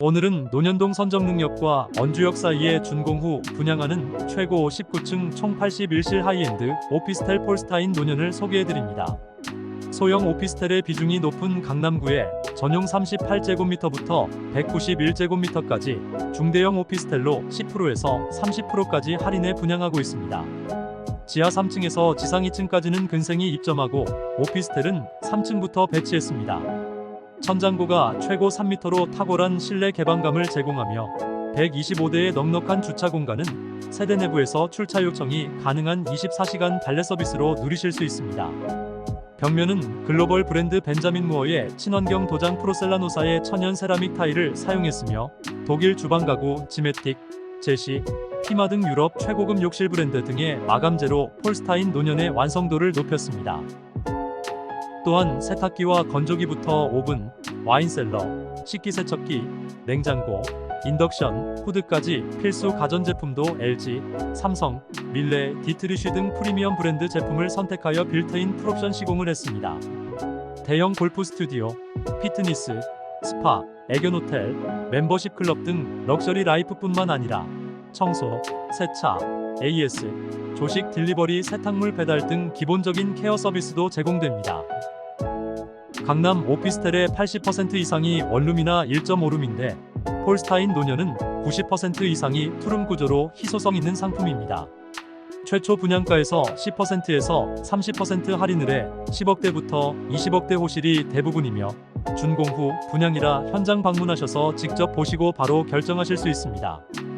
오늘은 논현동 선정 능력과 언주역 사이에 준공 후 분양하는 최고 19층 총 81실 하이엔드 오피스텔 폴스타인 논현을 소개해드립니다. 소형 오피스텔의 비중이 높은 강남구에 전용 38제곱미터부터 191제곱미터까지 중대형 오피스텔로 10%에서 30%까지 할인해 분양하고 있습니다. 지하 3층에서 지상 2층까지는 근생이 입점하고 오피스텔은 3층부터 배치했습니다. 천장고가 최고 3m로 탁월한 실내 개방감을 제공하며 125대의 넉넉한 주차 공간은 세대 내부에서 출차 요청이 가능한 24시간 발레 서비스로 누리실 수 있습니다. 벽면은 글로벌 브랜드 벤자민 무어의 친환경 도장 프로셀라노사의 천연 세라믹 타일을 사용했으며 독일 주방 가구 지메틱, 제시, 피마 등 유럽 최고급 욕실 브랜드 등의 마감재로 폴스타인 노년의 완성도를 높였습니다. 또한 세탁기와 건조기부터 오븐, 와인셀러, 식기세척기, 냉장고, 인덕션, 후드까지 필수 가전제품도 LG, 삼성, 밀레, 디트리쉬 등 프리미엄 브랜드 제품을 선택하여 빌트인 풀옵션 시공을 했습니다. 대형 골프 스튜디오, 피트니스, 스파, 애견 호텔, 멤버십 클럽 등 럭셔리 라이프뿐만 아니라 청소, 세차, AS, 조식 딜리버리 세탁물 배달 등 기본적인 케어 서비스도 제공됩니다. 강남 오피스텔의 80% 이상이 원룸이나 1.5룸인데 폴스타인 노년은 90% 이상이 투룸 구조로 희소성 있는 상품입니다. 최초 분양가에서 10%에서 30% 할인을 해 10억대부터 20억대 호실이 대부분이며 준공 후 분양이라 현장 방문하셔서 직접 보시고 바로 결정하실 수 있습니다.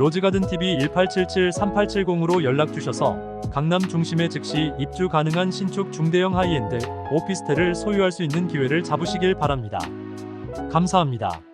로즈가든 TV 1877-3870으로 연락 주셔서 강남 중심에 즉시 입주 가능한 신축 중대형 하이엔드 오피스텔을 소유할 수 있는 기회를 잡으시길 바랍니다. 감사합니다.